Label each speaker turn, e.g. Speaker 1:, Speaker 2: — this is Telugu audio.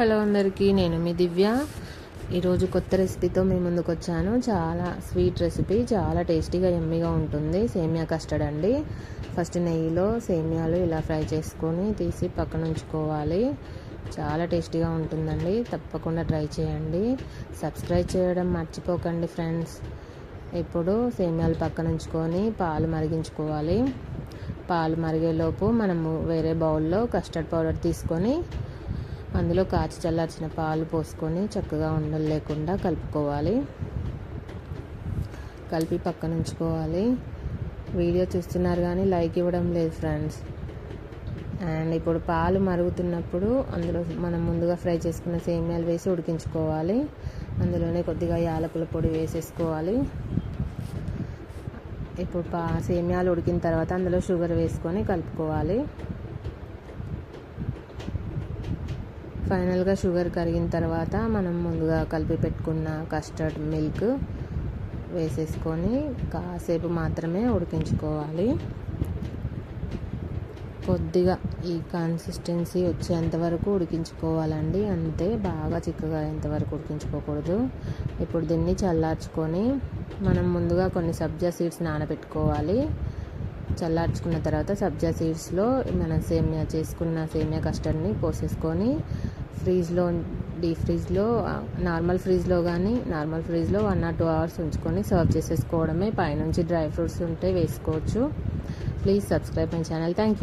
Speaker 1: హలో అందరికీ నేను మీ దివ్య. ఈరోజు కొత్త రెసిపీతో మీ ముందుకు వచ్చాను చాలా స్వీట్ రెసిపీ చాలా టేస్టీగా ఎమ్మిగా ఉంటుంది. సేమియా కస్టర్డ్ అండి. ఫస్ట్ నెయ్యిలో సేమియాలు ఇలా ఫ్రై చేసుకొని తీసి పక్కన ఉంచుకోవాలి. చాలా టేస్టీగా ఉంటుందండి. తప్పకుండా ట్రై చేయండి. సబ్స్క్రైబ్ చేయడం మర్చిపోకండి ఫ్రెండ్స్. ఇప్పుడు సేమియాలు పక్కన ఉంచుకొని పాలు మరిగించుకోవాలి. పాలు మరిగేలోపు మనము వేరే బౌల్లో కస్టర్డ్ పౌడర్ తీసుకొని అందులో కాచి చల్లార్చిన పాలు పోసుకొని చక్కగా ఉండలు లేకుండా కలుపుకోవాలి. కలిపి పక్కన ఉంచుకోవాలి. వీడియో చూస్తున్నారు కానీ లైక్ ఇవ్వడం లేదు ఫ్రెండ్స్. అండ్ ఇప్పుడు పాలు మరుగుతున్నప్పుడు అందులో మనం ముందుగా ఫ్రై చేసుకున్న సేమియాలు వేసి ఉడికించుకోవాలి. అందులోనే కొద్దిగా యాలకుల పొడి వేసేసుకోవాలి. ఇప్పుడు పా సేమియాలు ఉడికిన తర్వాత అందులో షుగర్ వేసుకొని కలుపుకోవాలి. ఫైనల్గా షుగర్ కరిగిన తర్వాత మనం ముందుగా కలిపి పెట్టుకున్న కస్టర్డ్ మిల్క్ వేసేసుకొని కాసేపు మాత్రమే ఉడికించుకోవాలి. కొద్దిగా ఈ కన్సిస్టెన్సీ వచ్చేంత వరకు ఉడికించుకోవాలండి. అంతే బాగా చిక్కగా ఎంతవరకు ఉడికించుకోకూడదు. ఇప్పుడు దీన్ని చల్లార్చుకొని మనం ముందుగా కొన్ని సబ్జా సీడ్స్ నానబెట్టుకోవాలి. చల్లార్చుకున్న తర్వాత సబ్జా సీడ్స్లో మనం సేమియా చేసుకున్న సేమియా కస్టర్డ్ని పోసేసుకొని ఫ్రీజ్లో డీప్ ఫ్రీజ్లో నార్మల్ ఫ్రీజ్లో కానీ నార్మల్ ఫ్రీజ్లో వన్ ఆర్ టూ అవర్స్ ఉంచుకొని సర్వ్ చేసేసుకోవడమే. పైనుంచి డ్రై ఫ్రూట్స్ ఉంటే వేసుకోవచ్చు. Please subscribe my channel. Thank you.